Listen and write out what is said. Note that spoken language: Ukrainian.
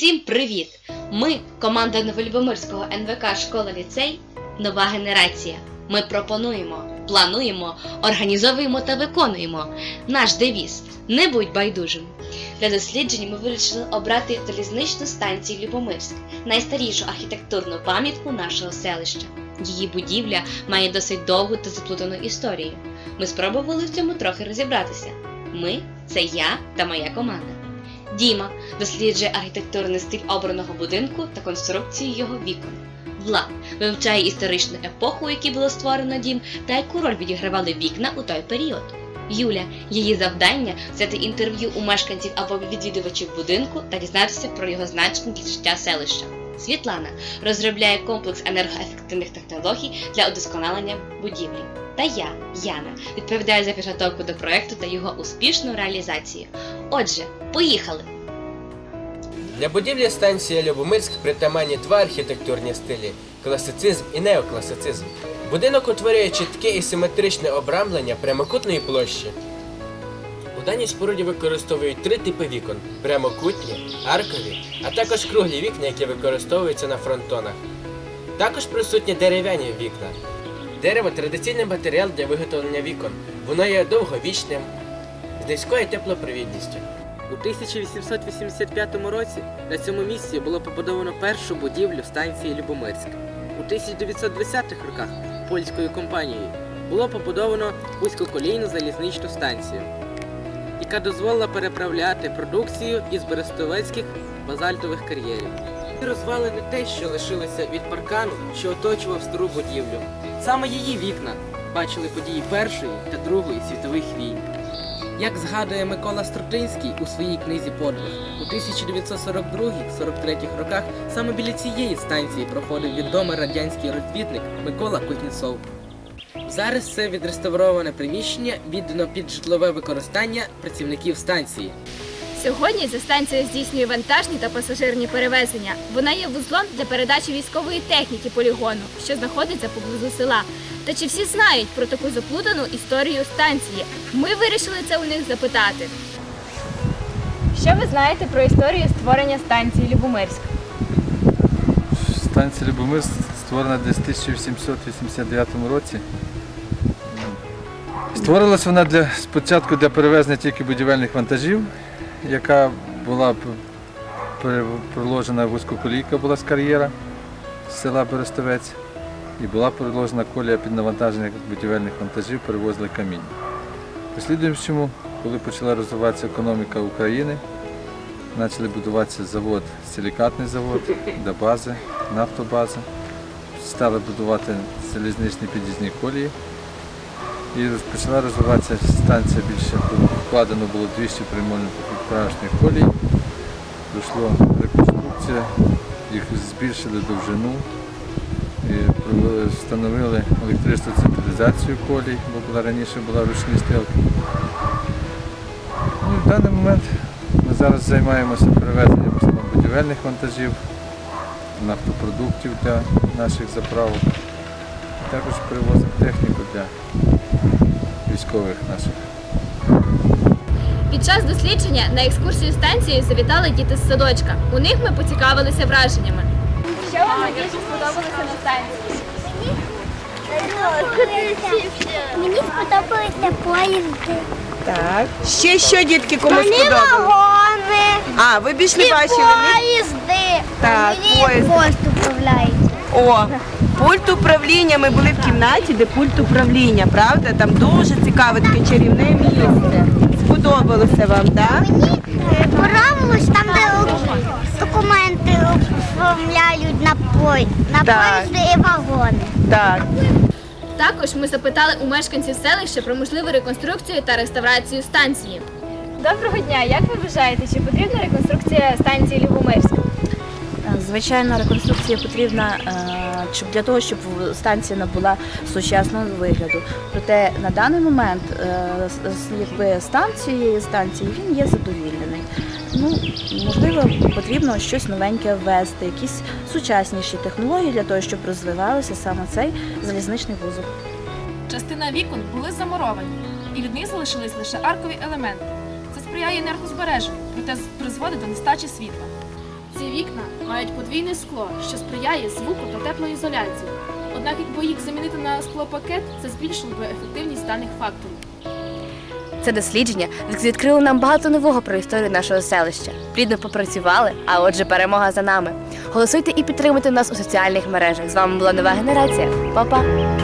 Всім привіт! Ми, команда Новолюбомирського НВК Школа ліцей, нова генерація. Ми пропонуємо, плануємо, організовуємо та виконуємо наш девіз Не будь байдужим. Для досліджень ми вирішили обрати залізничну станцію Любомирськ, найстарішу архітектурну пам'ятку нашого селища. Її будівля має досить довгу та заплутану історію. Ми спробували в цьому трохи розібратися. Ми це я та моя команда. Діма досліджує архітектурний стиль обраного будинку та конструкцію його вікон. Влад вивчає історичну епоху, у якій було створено дім, та яку роль відігравали вікна у той період. Юля, її завдання взяти інтерв'ю у мешканців або відвідувачів будинку та дізнатися про його значення для життя селища. Світлана розробляє комплекс енергоефективних технологій для удосконалення будівлі. Та я, Яна, відповідаю за підготовку до проекту та його успішну реалізацію. Отже, поїхали! Для будівлі станції Любомирськ притаманні два архітектурні стилі класицизм і неокласицизм. Будинок утворює чітке і симетричне обрамлення прямокутної площі. У даній споруді використовують три типи вікон: прямокутні, аркові, а також круглі вікна, які використовуються на фронтонах. Також присутні дерев'яні вікна. Дерево традиційний матеріал для виготовлення вікон. Воно є довговічним, низькою теплопровідністю. У 1885 році на цьому місці було побудовано першу будівлю станції Любомирськ. У 1920-х роках польською компанією було побудовано вузькоколійну залізничну станцію, яка дозволила переправляти продукцію із берестовецьких базальтових кар'єрів. Розвалини те, що лишилося від паркану, що оточував стару будівлю. Саме її вікна бачили події Першої та Другої світових війн. Як згадує Микола Струтинський у своїй книзі Подвиг, у 1942-43 роках саме біля цієї станції проходив відомий радянський розвідник Микола Кузнєцов. Зараз це відреставроване приміщення віддано під житлове використання працівників станції. Сьогодні ця станція здійснює вантажні та пасажирні перевезення. Вона є вузлом для передачі військової техніки полігону, що знаходиться поблизу села. Та чи всі знають про таку заплутану історію станції? Ми вирішили це у них запитати. Що ви знаєте про історію створення станції Любомирськ? Станція Любомир створена десь в 1889 році. Створилась вона для, спочатку для перевезення тільки будівельних вантажів, яка була п- пере- проложена вузькоколійка була з кар'єра з села Берестовець. І була проложена колія під навантаження будівельних вантажів, перевозили каміння. Послідуючому, коли почала розвиватися економіка України, почали будуватися завод, силікатний завод, до бази, нафтобаза. Стали будувати залізничні під'їзні колії. І почала розвиватися станція більше. Вкладено було 200 примольних поправочних колій. Пройшла реконструкція, їх збільшили довжину, і встановили електричну централізацію колій, бо була раніше була ручні стрілки. Ну, в даний момент ми зараз займаємося перевезенням будівельних вантажів, нафтопродуктів для наших заправок. Також перевозимо техніку для військових наших. Під час дослідження на екскурсію станцією завітали діти з садочка. У них ми поцікавилися враженнями. Що вам найбільше сподобалося на станції? Мені сподобалися поїзди. Так. Ще що, дітки, кому Вони сподобалось? вагони. А, ви більш не бачили? ні? поїзди. Так, Мені поїзд. поїзд управляється. О, пульт управління. Ми були в кімнаті, де пульт управління, правда? Там дуже цікаве таке чарівне місце. Сподобалося вам, так? Мені е, подобалось там, де документи оформляють на поїзд. На Так. поїзди і вагони. Так. Також ми запитали у мешканців селища про можливу реконструкцію та реставрацію станції. Доброго дня! Як ви вважаєте, чи потрібна реконструкція станції Любомирськ? Звичайно, реконструкція потрібна е, щоб для того, щоб станція набула сучасного вигляду. Проте на даний момент е, якби станцією станції він є задовільнений. Ну, можливо, потрібно щось новеньке ввести, якісь сучасніші технології для того, щоб розвивався саме цей залізничний вузол. Частина вікон були замуровані, і від них залишились лише аркові елементи. Це сприяє енергозбереженню, проте призводить до нестачі світла. Ці вікна мають подвійне скло, що сприяє звуку та теплоізоляції. Однак, якби їх замінити на склопакет, це збільшило би ефективність даних факторів. Це дослідження відкрило нам багато нового про історію нашого селища. Плідно попрацювали, а отже, перемога за нами. Голосуйте і підтримуйте нас у соціальних мережах. З вами була нова генерація. Па-па!